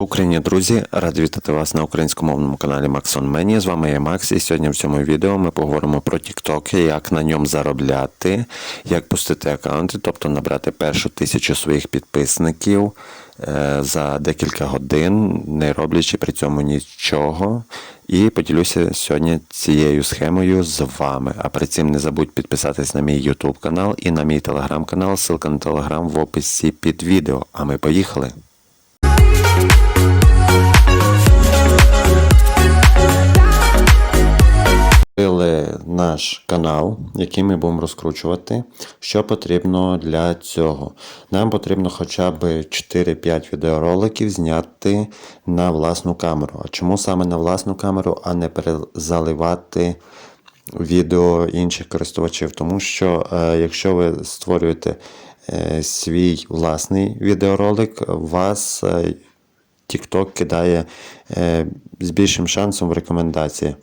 Україні, друзі, радий вітати вас на українськомовному каналі Максон Мені. З вами я Макс, і сьогодні в цьому відео ми поговоримо про TikTok, як на ньому заробляти, як пустити аккаунти, тобто набрати першу тисячу своїх підписників е, за декілька годин, не роблячи при цьому нічого. І поділюся сьогодні цією схемою з вами. А при цим не забудь підписатись на мій YouTube канал і на мій телеграм канал. Ссылка на телеграм в описі під відео. А ми поїхали. Наш канал, який ми будемо розкручувати. Що потрібно для цього? Нам потрібно хоча б 4-5 відеороликів зняти на власну камеру. А чому саме на власну камеру, а не перезаливати відео інших користувачів? Тому що е, якщо ви створюєте е, свій власний відеоролик, вас е, TikTok кидає з більшим шансом в рекомендації.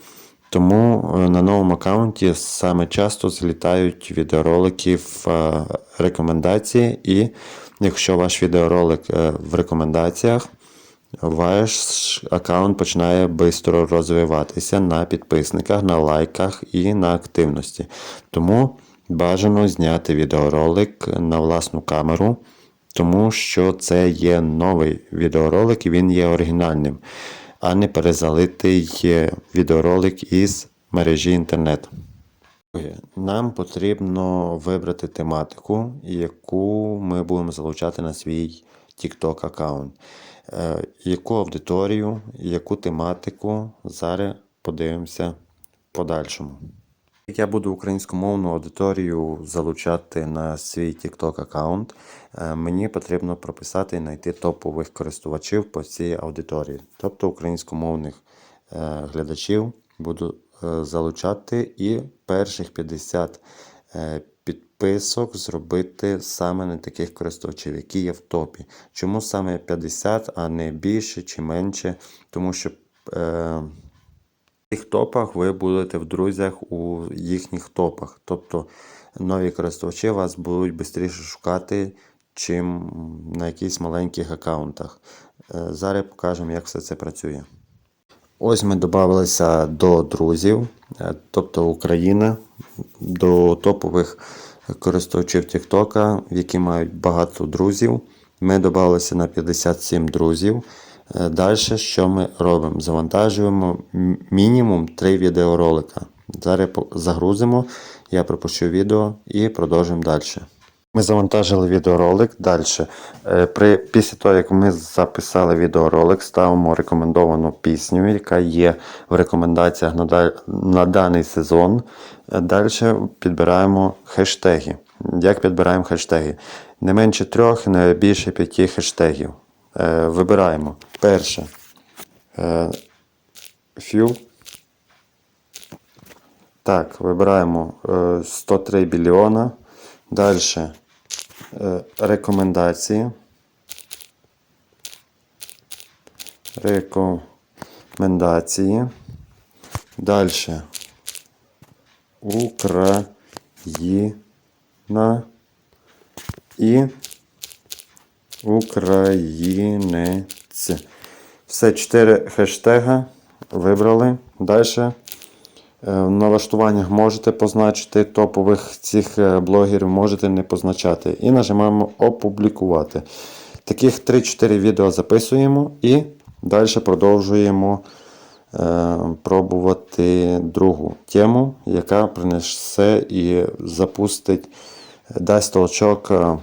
Тому е, на новому аккаунті саме часто злітають відеоролики в е, рекомендації, і якщо ваш відеоролик е, в рекомендаціях, ваш аккаунт починає швидко розвиватися на підписниках, на лайках і на активності. Тому бажано зняти відеоролик на власну камеру, тому що це є новий відеоролик і він є оригінальним а не перезалитий відеоролик із мережі інтернет. Нам потрібно вибрати тематику, яку ми будемо залучати на свій TikTok аккаунт. Е, Яку аудиторію, яку тематику зараз подивимося в подальшому. Я буду українськомовну аудиторію залучати на свій TikTok аккаунт, е, мені потрібно прописати і знайти топових користувачів по цій аудиторії. Тобто українськомовних е, глядачів буду е, залучати і перших 50 е, підписок зробити саме на таких користувачів, які є в топі. Чому саме 50, а не більше чи менше? Тому що. Цих топах ви будете в друзях у їхніх топах. Тобто нові користувачі вас будуть швидше шукати, чим на якихось маленьких аккаунтах. Е, Зараз покажемо, як все це працює. Ось ми додалися до друзів, е, тобто Україна, до топових користувачів TikTok, які мають багато друзів. Ми додалися на 57 друзів. Далі, що ми робимо? Завантажуємо мінімум 3 відеоролика. Зараз загрузимо, я пропущу відео і продовжимо далі. Ми завантажили відеоролик. Далі. При, після того, як ми записали відеоролик, ставимо рекомендовану пісню, яка є в рекомендаціях на, на даний сезон. Далі підбираємо хештеги. Як підбираємо хештеги? Не менше трьох, не більше п'яти хештегів. Е, Вибираємо перше. Е, Few. Так, вибираємо е, 103 біліона. Далі е, рекомендації. Рекомендації. Далі. Україна і Українець. Все чотири хештега вибрали. Далі. В налаштуваннях можете позначити топових цих е, блогерів, можете не позначати. І нажимаємо опублікувати. Таких 3-4 відео записуємо і далі продовжуємо е, пробувати другу тему, яка принесе і запустить, дасть толчок е,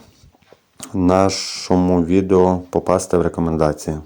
нашому відео попасти в рекомендації.